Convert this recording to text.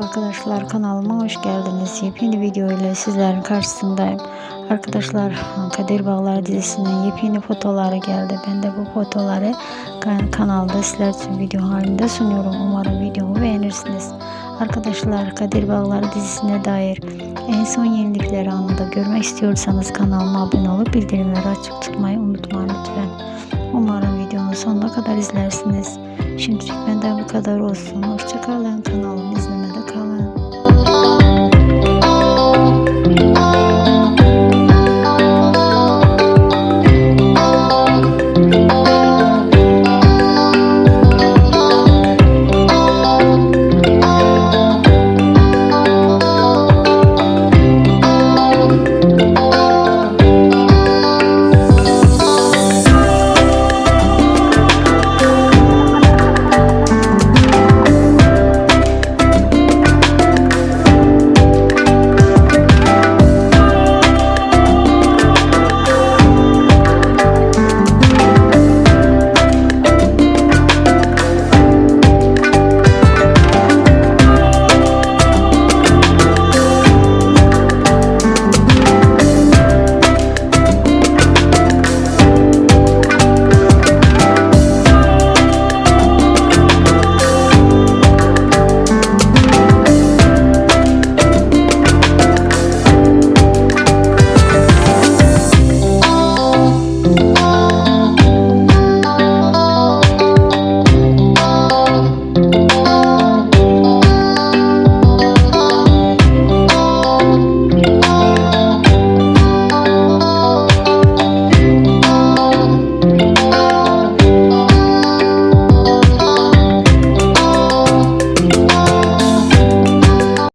Merhaba arkadaşlar kanalıma hoş geldiniz. Yepyeni video ile sizlerin karşısındayım. Arkadaşlar Kadir Bağlar dizisinin yepyeni fotoları geldi. Ben de bu fotoları kanalda sizler için video halinde sunuyorum. Umarım videomu beğenirsiniz. Arkadaşlar Kadir Bağlar dizisine dair en son yenilikleri anında görmek istiyorsanız kanalıma abone olup bildirimleri açık tutmayı unutmayın lütfen. Umarım videonun sonuna kadar izlersiniz. Şimdilik benden bu kadar olsun. Hoşçakalın. Kanalıma